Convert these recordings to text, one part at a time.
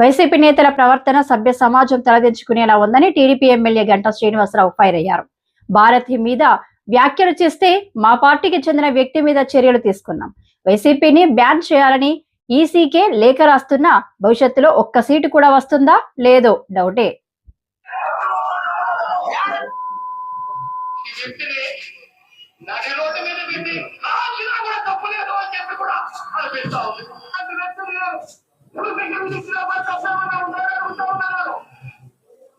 YCP నేతల ప్రవర్తన సభ్య సమాజం తలదించుకునేలా ఉందని TDP MLA Ganta Srinivasarao fire అయ్యారు. భారతి మీద వ్యాఖ్యలు చేస్తే మా పార్టీకి చెందిన వ్యక్తి మీద చర్యలు తీసుకున్నాం. వైసీపీని బ్యాన్ చేయాలని ఈసీకే లేఖ రాస్తున్నా భవిష్యత్తులో ఒక్క సీటు కూడా వస్తుందా? లేదో డౌటే.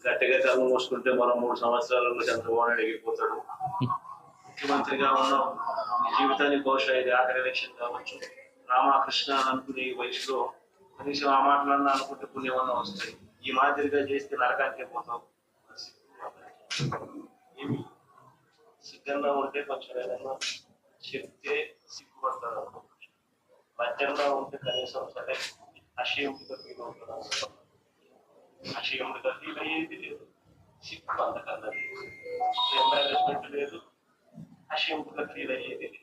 గట్టిగా కళ్ళు మూసుకుంటే మనం మూడు సంవత్సరాలలో చంద్రబాబు నాయుడు ఎగిరిపోతాడు ముఖ్యమంత్రిగా ఉన్నాం జీవితాన్ని బహుశా ఇది ఆఖరి ఎలక్షన్ కావచ్చు. రామకృష్ణ అని అనుకునే వయసులో కనీసం ఆ మాటలన్నా అనుకుంటే పుణ్యమన్నా వస్తాయి. ఈ మాదిరిగా చేస్తే నరకానికే పోతాం ఏమి? సిద్ధంగా ఉంటే కొంచెం ఏదైనా చెప్తే సిగ్గుపడతారు మధ్యంగా ఉంటే కనీసం సరే. అషేముగా ఫీల్ అవుతారు అషేముగా ఫీల్ అయ్యేది లేదు సిగ్గు అంతకన్నా లేదు ఎంబారెస్మెంట్ లేదు అషేముగా ఫీల్ అయ్యేది లేదు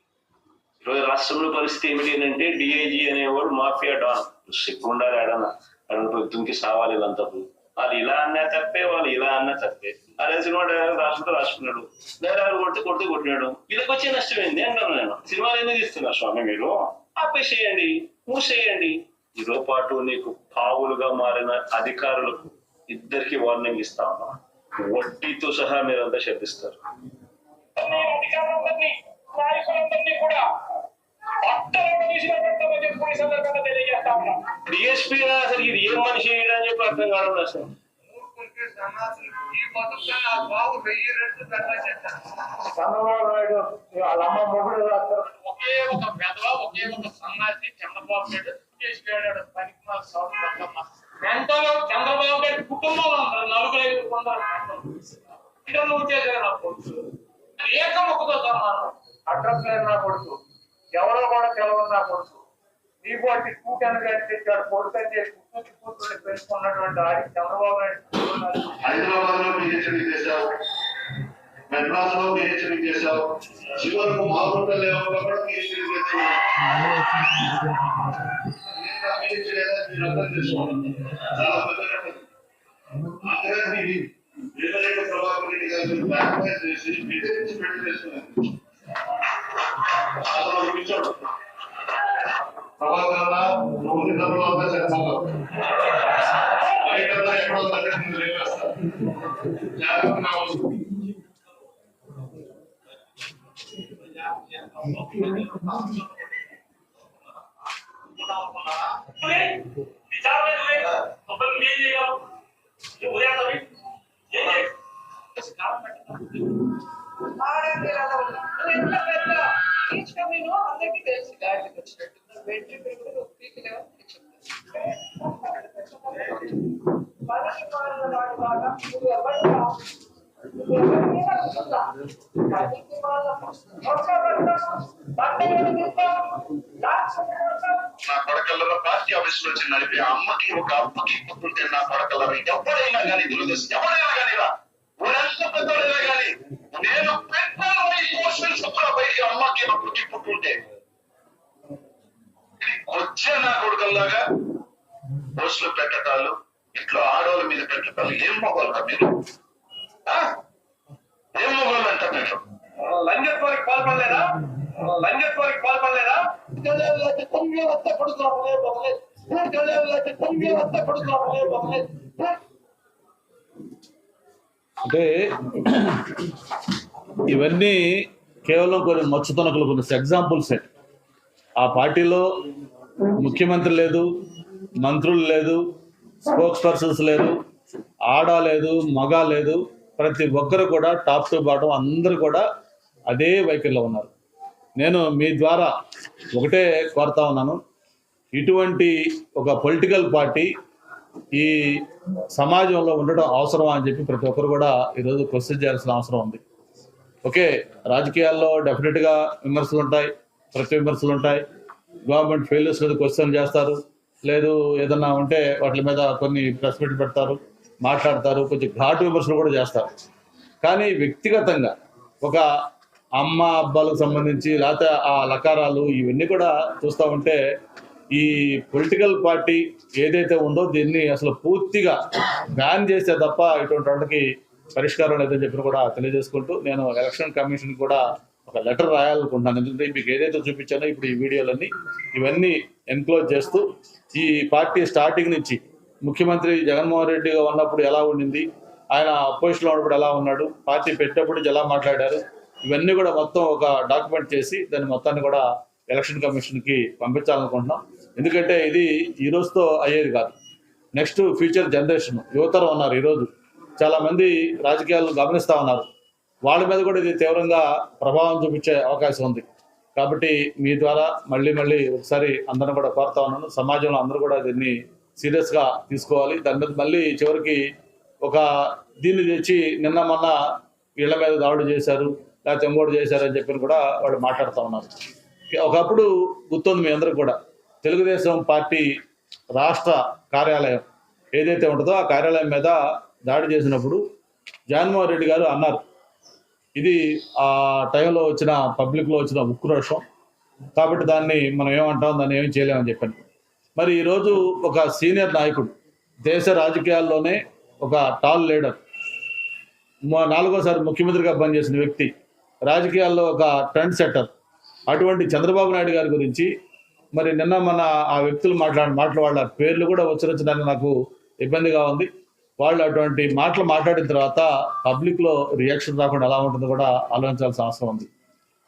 ఈరోజు రాష్ట్రంలో పరిస్థితి ఏమిటి అంటే డిఐజీ అనేవాడు మాఫియా డాన్ సిగ్గు ఉండాలి ఆడన అక్కడ దుంకి సావాలి వీళ్ళంతా వాళ్ళు ఇలా అన్నా తప్పే వాళ్ళు ఇలా అన్నా తప్పే. అదే సినిమా రాష్ట్రంతో రాసుకుంటూ రాసుకున్నాడు. నేరాలు కొడితే కొట్టి కొట్టినాడు. వీళ్ళకి వచ్చే నష్టం ఏంది అంటాను నేను. సినిమాలు ఎందుకు తీస్తున్నారు స్వామి మీరు? ఆపేసేయండి మూసేయండి. ఇదో పాటు నీకు పావులుగా మారిన అధికారులకు ఇద్దరికి వార్నింగ్ ఇస్తా ఉన్నా. వడ్డీతో సహా మీరంతా ఈ ఉన్నాం. డిఎస్పీ అసలు ఇది ఏం మనిషి అని చెప్పి అర్థం కావడం అసలు. ఈ వాళ్ళ అమ్మ మొగుడు రాస్తారు. ఒకే ఒక వెధవ ఒకే ఒక సన్నాసి చంద్రబాబు నాయుడు చేసి పనికి సౌండ్ పక్కమ్మ చంద్రబాబు గారి కుటుంబం ఉన్నారు నలుగురు ఐదు కొందరు ఇక నువ్వు చేసిన నా కొడుకు. అడ్రస్ లేని నా కొడుకు. ఎవరో కూడా తెలవదు నా కొడుకు. నీకు పార్టీ కూటాను గారి తెచ్చాడు కొడుకు అని చెప్పి కూతురు కూతురు పెంచుకున్నటువంటి ఆడికి చంద్రబాబు నాయుడు హైదరాబాద్లో మెడ్రాస్ లో పిహెచ్డి చేశావు చివరకు మాగుంట లేవలో కూడా పిహెచ్డి చేస్తున్నావు పిహెచ్డి మీరు అర్థం చేసుకోండి చాలా పెద్ద కథ. అందరికీ వీరరెడ్డి ప్రభాకర్ రెడ్డి గారు బ్యాక్ఫైర్ చేసి విధించి పెళ్లి చేస్తున్నారు అతను పిలిచాడు ప్రభాకర్ అన్న, నువ్వు నిద్రలో అంతా చేస్తావు బయట ఎక్కడో దగ్గర లేవేస్తా జాగ్రత్తగా ఉండు. అందరికీ తెలుసు గాడికి వచ్చినట్టు వెంట్రీ పెరుగుడు పీకిలేమో మనిషి మారిన వాడు బాగా నువ్వు ఎవరు నువ్వు ఎవరి మీద ఉంటుందా పనికి వాళ్ళ ఒక్క బట్ట నా కొడకల్లో పార్టీ ఆఫీస్ నుంచి నడిపి అమ్మకి ఒక అప్పకి పుత్రులు నా కొడకల్లో ఎవరైనా కానీ దురదృష్టి. ఎవరైనా కానీ రా. ఊరెంత పెద్దోడైనా కానీ నేను పెట్టాను ఈ క్వశ్చన్స్ కూడా బయటికి అమ్మకి అప్పకి పుట్టుంటే వచ్చే నా కొడుకల్లాగా పోస్టులు పెట్టటాలు ఇట్లా ఆడవాళ్ళ మీద పెట్టటాలు ఏం పోవాలరా మీరు ఆ? ఏం మొగలు అంట మీరు లంజత్వానికి పాల్పడలేదా? లంజత్వానికి పాల్పడలేదా? గజాలకి తొంగి వస్తే పడుకోవడమే అంటే ఇవన్నీ కేవలం కొన్ని మచ్చుతనకులు కొన్ని ఎగ్జాంపుల్ సెట్ ఆ పార్టీలో ముఖ్యమంత్రి లేదు మంత్రులు లేదు స్పోక్స్ పర్సన్స్ లేదు ఆడ లేదు మగ లేదు ప్రతి ఒక్కరు కూడా టాప్ టు బాటం అందరు కూడా అదే వైఖరిలో ఉన్నారు. నేను మీ ద్వారా ఒకటే కోరుతా ఉన్నాను. ఇటువంటి ఒక పొలిటికల్ పార్టీ ఈ సమాజంలో ఉండడం అవసరం అని చెప్పి ప్రతి ఒక్కరు కూడా ఈరోజు క్వశ్చన్ చేయాల్సిన అవసరం ఉంది. ఓకే రాజకీయాల్లో డెఫినెట్గా విమర్శలు ఉంటాయి ప్రతి విమర్శలు ఉంటాయి. గవర్నమెంట్ ఫెయిల్యూర్స్ మీద క్వశ్చన్ చేస్తారు. లేదు ఏదన్నా ఉంటే వాటి మీద కొన్ని ప్రెస్ మీట్ పెడతారు మాట్లాడతారు కొంచెం ఘాటు విమర్శలు కూడా చేస్తారు. కానీ వ్యక్తిగతంగా ఒక అమ్మ అబ్బాలకు సంబంధించి లేకపోతే ఆ లకారాలు ఇవన్నీ కూడా చూస్తూ ఉంటే ఈ పొలిటికల్ పార్టీ ఏదైతే ఉందో దీన్ని అసలు పూర్తిగా బ్యాన్ చేస్తే తప్ప ఇటువంటి వాటికి పరిష్కారం లేదని చెప్పి కూడా తెలియజేసుకుంటూ నేను ఎలక్షన్ కమిషన్ కూడా ఒక లెటర్ రాయాలనుకుంటున్నాను. ఎందుకంటే మీకు ఏదైతే చూపించానో ఇప్పుడు ఈ వీడియోలన్నీ ఇవన్నీ ఎన్క్లోజ్ చేస్తూ ఈ పార్టీ స్టార్టింగ్ నుంచి ముఖ్యమంత్రి జగన్మోహన్ రెడ్డిగా ఉన్నప్పుడు ఎలా ఉండింది? ఆయన అపోజిషన్లో ఉన్నప్పుడు ఎలా ఉన్నాడు? పార్టీ పెట్టేప్పుడు ఎలా మాట్లాడారు? ఇవన్నీ కూడా మొత్తం ఒక డాక్యుమెంట్ చేసి దాన్ని మొత్తాన్ని కూడా ఎలక్షన్ కమిషన్కి పంపించాలనుకుంటున్నాం. ఎందుకంటే ఇది ఈ రోజుతో అయ్యేది కాదు. నెక్స్ట్ ఫ్యూచర్ జనరేషన్ యువతరం ఉన్నారు ఈరోజు చాలామంది రాజకీయాలను గమనిస్తూ ఉన్నారు. వాళ్ళ మీద కూడా ఇది తీవ్రంగా ప్రభావం చూపించే అవకాశం ఉంది. కాబట్టి మీ ద్వారా మళ్ళీ మళ్ళీ ఒకసారి అందరిని కూడా కోరుతా ఉన్నాను. సమాజంలో అందరూ కూడా దీన్ని సీరియస్గా తీసుకోవాలి. దాని మీద మళ్ళీ చివరికి ఒక దీన్ని తెచ్చి నిన్న మొన్న ఇళ్ళ మీద దాడులు చేశారు. లేకపోతే ఇంకోటి చేశారని చెప్పి కూడా వాళ్ళు మాట్లాడుతూ ఉన్నారు. ఒకప్పుడు గుర్తుంది మీ అందరికి కూడా తెలుగుదేశం పార్టీ రాష్ట్ర కార్యాలయం ఏదైతే ఉంటుందో ఆ కార్యాలయం మీద దాడి చేసినప్పుడు జగన్మోహన్ రెడ్డి గారు అన్నారు ఇది ఆ టైంలో వచ్చిన పబ్లిక్లో వచ్చిన ఉక్రోషం కాబట్టి దాన్ని మనం ఏమంటాం దాన్ని ఏం చేయలేమని చెప్పాను మరి ఈరోజు ఒక సీనియర్ నాయకుడు దేశ రాజకీయాల్లోనే ఒక టాల్ లీడర్ నాలుగోసారి ముఖ్యమంత్రిగా పనిచేసిన వ్యక్తి రాజకీయాల్లో ఒక ట్రెండ్ సెట్టర్ అటువంటి చంద్రబాబు నాయుడు గారి గురించి మరి నిన్న మన ఆ వ్యక్తులు మాట్లాడిన మాటలు వాళ్ళ పేర్లు కూడా ఉచ్చరించడానికి నాకు ఇబ్బందిగా ఉంది. వాళ్ళు అటువంటి మాటలు మాట్లాడిన తర్వాత పబ్లిక్లో రియాక్షన్ రాకుండా ఎలా ఉంటుందో కూడా ఆలోచించాల్సిన అవసరం ఉంది.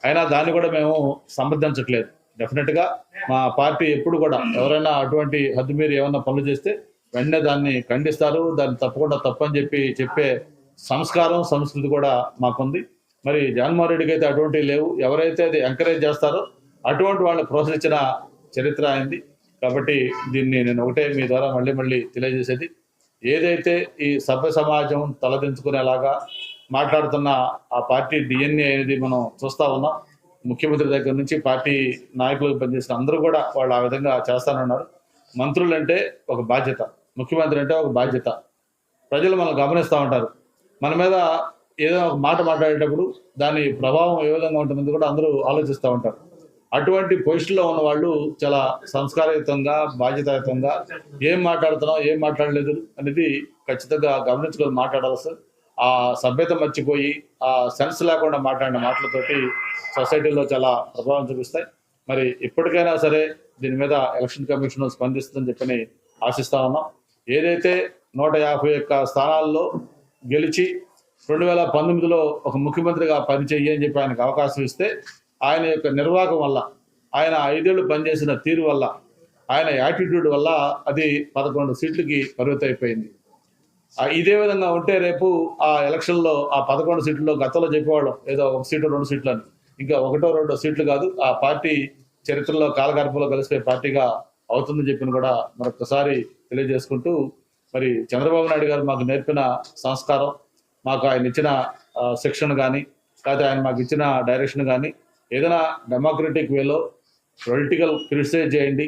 అయినా దాన్ని కూడా మేము సమర్థించట్లేదు డెఫినెట్గా మా పార్టీ ఎప్పుడు కూడా ఎవరైనా అటువంటి హద్దు మీరు ఏమైనా పనులు చేస్తే వెంటనే దాన్ని ఖండిస్తారు. దాన్ని తప్పకుండా తప్పని చెప్పి చెప్పే సంస్కారం సంస్కృతి కూడా మాకుంది. మరి జగన్మోహన్ రెడ్డికి అయితే అటువంటివి లేవు. ఎవరైతే అది ఎంకరేజ్ చేస్తారో అటువంటి వాళ్ళు ప్రోత్సహించిన చరిత్ర అయింది కాబట్టి దీన్ని నేను ఒకటే మీ ద్వారా మళ్ళీ మళ్ళీ తెలియజేసేది. ఏదైతే ఈ సభ్య సమాజం తలదించుకునేలాగా మాట్లాడుతున్న ఆ పార్టీ డిఎన్ఏ అనేది మనం చూస్తా ఉన్నాం. ముఖ్యమంత్రి దగ్గర నుంచి పార్టీ నాయకులకు పనిచేసిన అందరూ కూడా వాళ్ళు ఆ విధంగా చేస్తానన్నారు మంత్రులు అంటే ఒక బాధ్యత. ముఖ్యమంత్రి అంటే ఒక బాధ్యత. ప్రజలు మనం గమనిస్తూ ఉంటారు. మన మీద ఏదో ఒక మాట మాట్లాడేటప్పుడు దాని ప్రభావం ఏ విధంగా ఉంటుందని కూడా అందరూ ఆలోచిస్తూ ఉంటారు. అటువంటి పొజిషన్లో ఉన్న వాళ్ళు చాలా సంస్కారయుతంగా బాధ్యతాయుతంగా ఏం మాట్లాడుతున్నాం ఏం మాట్లాడలేదు అనేది ఖచ్చితంగా గమనించుకొని మాట్లాడాలి సార్. ఆ సభ్యత మర్చిపోయి ఆ సెన్స్ లేకుండా మాట్లాడిన మాటలతోటి సొసైటీలో చాలా ప్రభావం చూపిస్తాయి. మరి ఇప్పటికైనా సరే దీని మీద ఎలక్షన్ కమిషన్ స్పందిస్తుందని చెప్పని ఆశిస్తా ఉన్నాం. ఏదైతే నూట యాభై ఒక్క స్థానాల్లో గెలిచి రెండు వేల పంతొమ్మిదిలో ఒక ముఖ్యమంత్రిగా పనిచేయి అని చెప్పి ఆయనకు అవకాశం ఇస్తే ఆయన యొక్క నిర్వాహకం వల్ల ఆయన ఐదేళ్ళు పనిచేసిన తీరు వల్ల ఆయన యాటిట్యూడ్ వల్ల అది పదకొండు సీట్లకి పరిమితం అయిపోయింది ఇదే విధంగా ఉంటే రేపు ఆ ఎలక్షన్లో ఆ పదకొండు సీట్లలో గతంలో చెప్పేవాళ్ళం ఏదో ఒక సీటు రెండు సీట్లు అని. ఇంకా ఒకటో రెండో సీట్లు కాదు ఆ పార్టీ చరిత్రలో కాలగర్భంలో కలిసిపోయే పార్టీగా అవుతుందని చెప్పిన కూడా మరొకసారి తెలియజేసుకుంటూ మరి చంద్రబాబు నాయుడు గారు మాకు నేర్పిన సంస్కారం మాకు ఆయన ఇచ్చిన సెక్షన్ శిక్షణ కానీ లేకపోతే ఆయన మాకు ఇచ్చిన డైరెక్షన్ కానీ ఏదైనా డెమోక్రటిక్ వేలో పొలిటికల్ క్రిటిసైజ్ చేయండి.